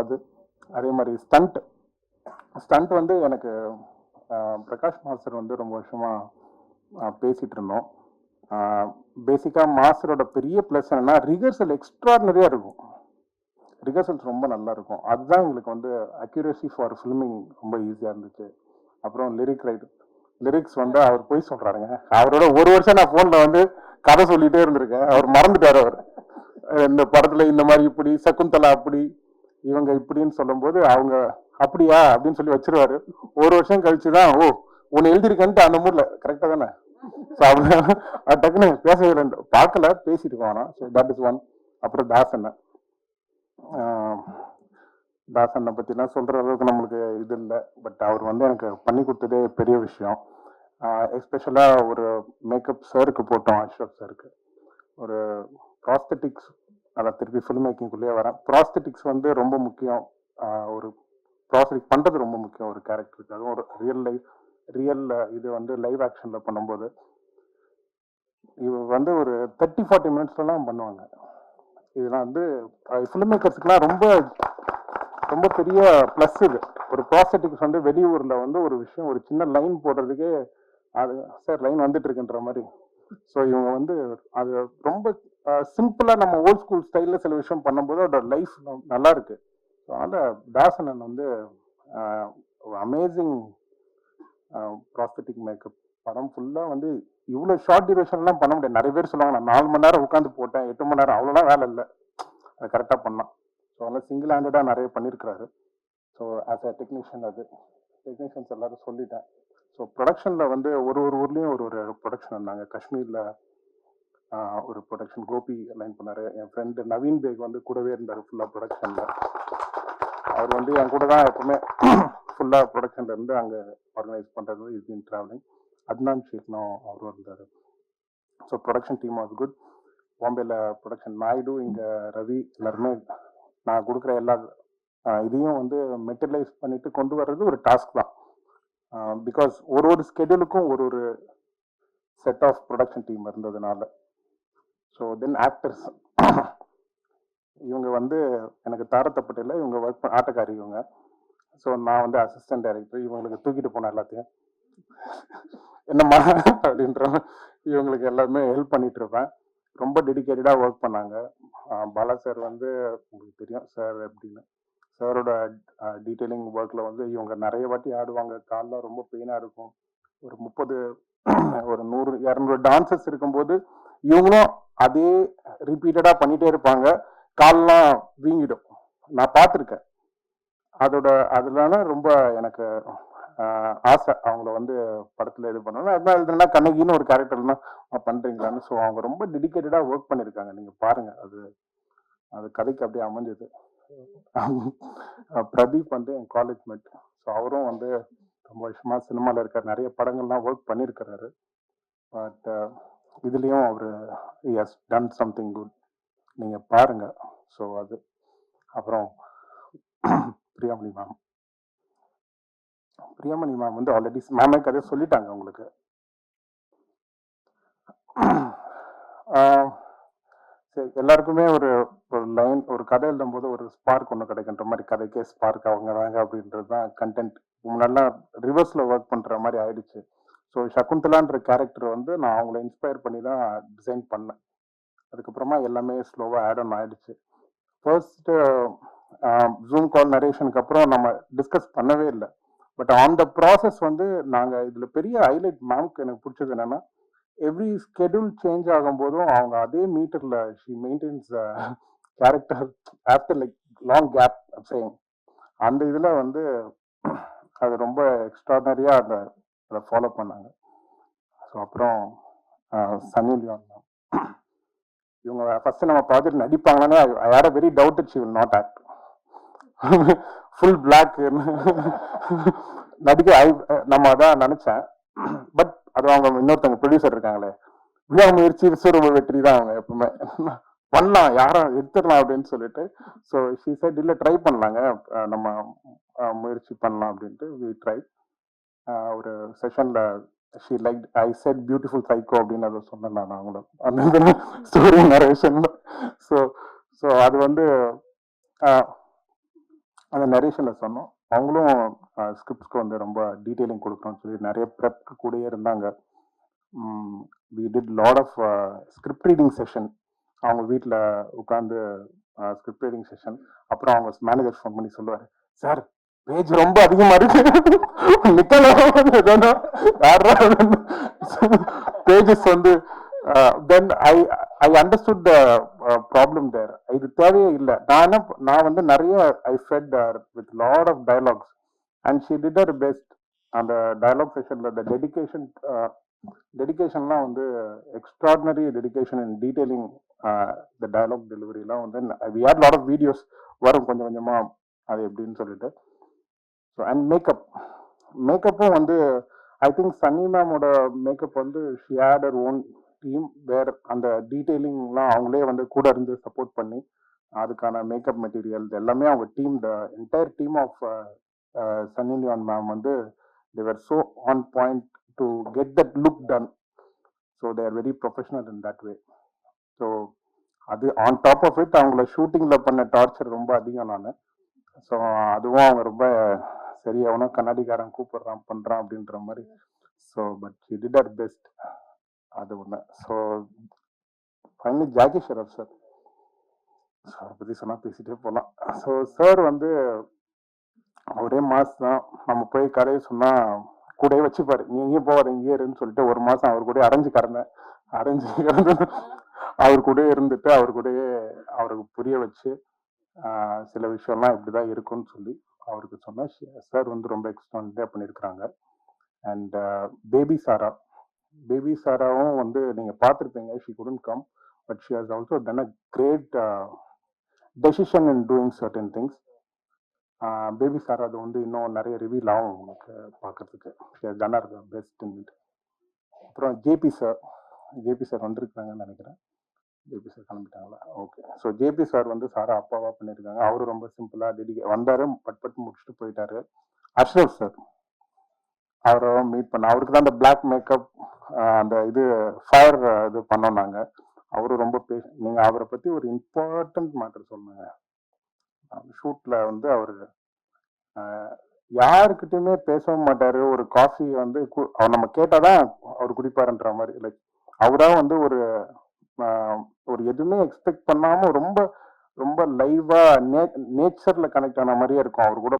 அது அதே மாதிரி ஸ்டண்ட். ஸ்டண்ட் வந்து எனக்கு பிரகாஷ் மாஸ்டர் வந்து ரொம்ப வருஷமாக பேசிகிட்டு இருந்தோம். பேசிக்காக மாஸ்டரோட பெரிய ப்ளஸ் என்னன்னா ரிகர்சல் எக்ஸ்ட்ராடனரியாக இருக்கும். ரிகர்சல்ஸ் ரொம்ப நல்லா இருக்கும். அதுதான் எங்களுக்கு வந்து அக்யூரேசி ஃபார் ஃபில்மிங் ரொம்ப ஈஸியாக இருந்துச்சு. அப்புறம் லிரிக் ரைட் லிரிக்ஸ் வந்து அவர் போய் சொல்கிறாருங்க அவரோட ஒரு வருஷம் நான் ஃபோனில் வந்து கதை சொல்லிகிட்டே இருந்திருக்கேன். அவர் மறந்துட்டார் அவர். இந்த படத்தில் இந்த மாதிரி இப்படி சக்குந்தலா அப்படி இவங்க இப்படின்னு சொல்லும்போது அவங்க அப்படியா? அப்படின்னு சொல்லி வச்சிருவாரு. ஒரு வருஷம் கழிச்சு தான் ஓ உன்னை எழுதிருக்கேன்ட்டு அந்த மூட்ல கரெக்டாக தானே? ஸோ அப்படி டக்குன்னு பேசவே ரெண்டு பார்க்கல பேசிட்டு இருக்கோம் ஸோ தட் இஸ் ஒன் அப்புறம் தாசன் தாசனை பற்றிலாம் சொல்கிற அளவுக்கு நம்மளுக்கு இது இல்லை. பட் அவர் வந்து எனக்கு பண்ணி கொடுத்ததே பெரிய விஷயம். எஸ்பெஷலாக ஒரு மேக்கப் சாருக்கு போட்டோம் அஷ்ரப் சாருக்கு ஒரு காஸ்மெட்டிக்ஸ் அதான் திருப்பி ஃபில்ம் மேக்கிங்குள்ளேயே வரேன். ப்ராஸ்தட்டிக்ஸ் வந்து ரொம்ப முக்கியம். ஒரு ப்ராஸ்தட்டிக் பண்ணுறது ரொம்ப முக்கியம் ஒரு கேரக்டருக்கு அதுவும் ஒரு ரியல் லைஃப் ரியல் இது வந்து லைவ் ஆக்ஷனில் பண்ணும்போது. இவ வந்து ஒரு தேர்ட்டி ஃபார்ட்டி மினிட்ஸ்லாம் பண்ணுவாங்க. இதெல்லாம் வந்து ஃபிலிம் மேக்கர்ஸ்க்குலாம் ரொம்ப ரொம்ப பெரிய ப்ளஸ் இது. ஒரு ப்ராஸ்தட்டிக்ஸ் வந்து வெளியூரில் வந்து ஒரு விஷயம் ஒரு சின்ன லைன் போடுறதுக்கே அது சார் லைன் வந்துட்டு இருக்குன்ற மாதிரி. ஸோ இவங்க வந்து அது ரொம்ப சிம்பிளாக நம்ம ஓல்ட் ஸ்கூல் ஸ்டைலில் சில விஷயம் பண்ணும்போது அதோட லைஃப் நல்லா இருக்கு ஸோ அதனால் தாசனன் வந்து அமேசிங் ப்ராஸ்தட்டிக் மேக்கப் படம் ஃபுல்லாக வந்து இவ்வளோ ஷார்ட் டியூரேஷன்லாம் பண்ண முடியாது. நிறைய பேர் சொல்லுவாங்க நான் நாலு மணி நேரம் உட்காந்து போட்டேன் எட்டு மணி நேரம். அவ்வளோலாம் வேலை இல்லை. அது கரெக்டாக பண்ணான் ஸோ அதனால் சிங்கிள் ஹேண்டடாக நிறைய பண்ணியிருக்கிறாரு ஸோ ஆஸ் அ டெக்னீஷியன் அது. டெக்னீஷியன்ஸ் எல்லாரும் சொல்லிட்டேன். ஸோ ப்ரொடக்ஷனில் வந்து ஒரு ஒரு ஊர்லேயும் ஒரு ஒரு ப்ரொடக்ஷன் இருந்தாங்க காஷ்மீரில் ஒரு ப்ரொடக்ஷன் கோபி லைன் பண்ணார். என் ஃப்ரெண்டு நவீன் பேக் வந்து கூடவே இருந்தார் ஃபுல்லாக ப்ரொடக்ஷனில் அவர் வந்து என் கூட தான் எப்பவுமே ஃபுல்லாக ப்ரொடக்ஷன்ல இருந்து அங்கே ஆர்கனைஸ் பண்ணுறது இஸ் இன் ட்ராவலிங் அட்னான் ஷேக்னும் அவரும் இருந்தார். So production team was good பாம்பேல ப்ரொடக்ஷன் நாயுடு இங்கே ரவி எல்லாருமே நான் கொடுக்குற எல்லா இதையும் வந்து மெட்டீரியலைஸ் பண்ணிட்டு கொண்டு வர்றது ஒரு டாஸ்க் தான். பிகாஸ் ஒரு ஒரு ஸ்கெடியூலுக்கும் ஒரு ஒரு செட் ஆஃப் ப்ரொடக்ஷன் டீம் இருந்ததுனால. ஸோ தென் ஆக்டர்ஸ் இவங்க வந்து எனக்கு தாரத்தப்பட்டில் இவங்க ஒர்க் ஆட்டக்காரி இவங்க. ஸோ நான் வந்து அசிஸ்டன்ட் டைரக்டர் இவங்களுக்கு தூக்கிட்டு போனேன் எல்லாத்தையும். என்னம்மா அப்படின்ற இவங்களுக்கு எல்லாமே ஹெல்ப் பண்ணிட்டு இருப்பேன். ரொம்ப டெடிக்கேட்டடாக ஒர்க் பண்ணாங்க. பாலா சார் வந்து உங்களுக்கு தெரியும் சார் எப்படின்னு சாரோட டீட்டெயிலிங் ஒர்க்கில் வந்து இவங்க நிறைய வாட்டி ஆடுவாங்க. கால்லாம் ரொம்ப பெயினாக இருக்கும். ஒரு முப்பது ஒரு நூறு இரநூறு டான்சர்ஸ் இருக்கும்போது இவங்களும் அதே ரிப்பீட்டடாக பண்ணிகிட்டே இருப்பாங்க. கால்லாம் வீங்கிடும். நான் பார்த்துருக்கேன். அதோட அதனால ரொம்ப எனக்கு ஆசை. அவங்கள வந்து படத்தில் இது பண்ணணும் அதனால இதுனா கண்ணகின்னு ஒரு கேரக்டர்லாம் பண்ணுறீங்களான்னு ஸோ அவங்க ரொம்ப டெடிக்கேட்டடாக ஒர்க் பண்ணியிருக்காங்க நீங்கள் பாருங்கள் அது அது கதைக்கு அப்படியே அமைஞ்சது. பிரதீப் வந்து என் காலேஜ் மேட் ஸோ அவரும் வந்து ரொம்ப வருஷமாக சினிமாவில் இருக்கார். நிறைய படங்கள்லாம் ஒர்க் பண்ணியிருக்கிறாரு பட் இதுலேயும் அவர் எஸ் டன் சம்திங் குட் நீங்கள் பாருங்க. ஸோ அது. அப்புறம் பிரியாமணி மேம் பிரியாமணி மேம் வந்து ஆல்ரெடி மேமே கதை சொல்லிட்டாங்க உங்களுக்கு. சரி எல்லாருக்குமே ஒரு ஒரு லைன் ஒரு கதை எழுதும்போது ஒரு ஸ்பார்க் ஒன்று கிடைக்கின்ற மாதிரி கதைக்கே ஸ்பார்க் அவங்க தாங்க அப்படின்றது தான் கண்டென்ட் முன்னாடிலாம் ரிவர்ஸில் ஒர்க் பண்ணுற மாதிரி ஆயிடுச்சு. ஸோ சகுந்தலான்ற கேரக்டர் வந்து நான் அவங்கள இன்ஸ்பயர் பண்ணி தான் டிசைன் பண்ணேன். அதுக்கப்புறமா எல்லாமே ஸ்லோவாக ஆட் ஆன் ஆயிடுச்சு. ஃபர்ஸ்ட்டு ஜூம் கால் நரேஷனுக்கு அப்புறம் நம்ம டிஸ்கஸ் பண்ணவே இல்லை. பட் ஆன் த ப்ராசஸ் வந்து நாங்கள் இதில் பெரிய ஹைலைட் மேம்க்கு எனக்கு பிடிச்சது என்னன்னா எவ்ரி ஸ்கெடியூல் சேஞ்ச் ஆகும்போதும் அவங்க அதே மீட்டரில் she maintains character after like long gap same அந்த இதில் வந்து அது ரொம்ப எக்ஸ்ட்ராடனரியாக அந்த அதை ஃபாலோ பண்ணாங்க. ஸோ அப்புறம் சன்னி லியோன் தான். இவங்க ஃபர்ஸ்ட் நம்ம பார்த்துட்டு நடிப்பாங்கன்னு I had a very doubt she will not act full black நடிக்க ஐ நம்ம அதான் நினச்சேன். பட் அது அவங்க இன்னொருத்தவங்க ப்ரொடியூசர் இருக்காங்களே. விடாமுயற்சி விஸ்வரூப வெற்றி தான் அவங்க எப்பவுமே. பண்ணலாம் யாரும் எடுத்துடலாம் அப்படின்னு சொல்லிட்டு. ஸோ ஷீ சைட் இல்லை ட்ரை பண்ணலாங்க. நம்ம முயற்சி பண்ணலாம் அப்படின்ட்டு வி ட்ரை ஒரு செஷன்ல she like I said beautiful psycho அப்படின்னு அதை சொன்னேன் நான் அவங்களும். அந்த ஸ்டோரி நரேஷன்ல ஸோ ஸோ அது வந்து அந்த நரேஷனில் சொன்னோம். அவங்களும் ஸ்கிரிப்ட்ஸ்க்கு வந்து ரொம்ப டீட்டெயிலிங் கொடுக்கணும்னு சொல்லி நிறைய ப்ரெப்க்கு கூடயே இருந்தாங்க. We did lot of script reading session அவங்க வீட்டில் உட்காந்து ஸ்கிரிப்ட் ரீடிங் செஷன் அப்புறம் அவங்க மேனேஜர் ஃபோன் பண்ணி சொல்லுவார் சார் பேஜ் ரொம்ப அதிகமா இருக்கு. நிக்கலாம் பேஜஸ் வந்து தென் ஐ I understood the problem there இது தேவையே இல்லை. நான் என்ன நான் வந்து நிறைய I fed with lot of dialogues and she did her best அந்த டயலாக் செஷன்ல த டெடிகேஷன் டெடிகேஷன்லாம் வந்து extraordinary dedication in detailing the dialogue டெலிவரிலாம் வந்து we are lot of videos வரும் கொஞ்சம் கொஞ்சமாக அது எப்படின்னு சொல்லிட்டு. ஸோ அண்ட் மேக்கப் மேக்கப்பும் வந்து ஐ திங்க் சன்னி மேமோட மேக்கப் வந்து she had her own team where அந்த டீட்டெயிலிங்லாம் அவங்களே வந்து கூட இருந்து சப்போர்ட் பண்ணி அதுக்கான மேக்கப் மெட்டீரியல் எல்லாமே அவங்க team the entire team of Sunny Leone ma'am வந்து they're so on point to get that look done so they're very professional in that way so அது ஆன் டாப் ஆஃப் இட் அவங்கள ஷூட்டிங்கில் பண்ண torture ரொம்ப அதிகம் நான். ஸோ அதுவும் அவங்க ரொம்ப சரி அவனும் கண்ணாடிக்காரன் கூப்பிடுறான் பண்ணுறான் அப்படின்ற மாதிரி. So but he did her best அது ஒன்று so finally Jackie Shroff sir sir பற்றி சொன்னால் பேசிட்டே போகலாம் ஸோ சார் வந்து ஒரே மாசம் தான். நம்ம போய் கரையை சொன்னால் கூட வச்சுப்பார். நீ எங்கேயும் போவார் இங்கேயே இருன்னு சொல்லிட்டு ஒரு மாதம் அவர் கூட அரைஞ்சு கறந்தேன் அரைஞ்சு கறந்து அவர் கூட இருந்துட்டு அவர் கூடயே அவருக்கு புரிய வச்சு சில விஷயம்லாம் இப்படிதான் இருக்கும்னு சொல்லி அவருக்கு சொன்னேன் சார் வந்து ரொம்ப எக்ஸ்ட்ராண்டியாக பண்ணியிருக்கிறாங்க அண்ட் பேபி சாரா பேபி சாராவும் வந்து நீங்கள் பார்த்துருப்பீங்க she couldn't come but she has also done a great decision in doing certain things baby Sara அது வந்து இன்னும் நிறைய ரிவீல் ஆகும் உங்களுக்கு பார்க்கறதுக்கு. ஷி ஹஸ் பெஸ்ட் அப்புறம் ஜேபி சார் ஜேபி சார் வந்திருக்காங்கன்னு நினைக்கிறேன். ஜேபி சார் கிளம்பிட்டாங்களா? ஓகே ஸோ ஜேபி சார் வந்து சாரா அப்பாவா பண்ணியிருக்காங்க அவரும் ரொம்ப சிம்பிளா டெடிகே வந்தாரு பட் பட் முடிச்சுட்டு போயிட்டாரு. அஷ்ரப் சார் அவரை மீட் பண்ண அவருக்கு தான் அந்த பிளாக் மேக்கப் அந்த இது ஃபயர் இது பண்ணோம் நாங்கள் அவரும் ரொம்ப பே நீங்கள் அவரை பற்றி ஒரு இம்பார்ட்டன்ட் மேட்டர் சொன்னாங்க ஷூட்டில் வந்து அவர் யாருக்கிட்டையுமே பேசவும் மாட்டார். ஒரு காஃபி வந்து கு- அவர் நம்ம கேட்டால் தான் அவர் குடிப்பாருன்ற மாதிரி லைக் அவராக வந்து ஒரு ஒரு எதுவுமே எக்ஸ்பெக்ட் பண்ணாம ரொம்ப ரொம்ப லைவா நேச்சர்ல கனெக்ட் ஆன மாதிரியே இருக்கும். அவர் கூட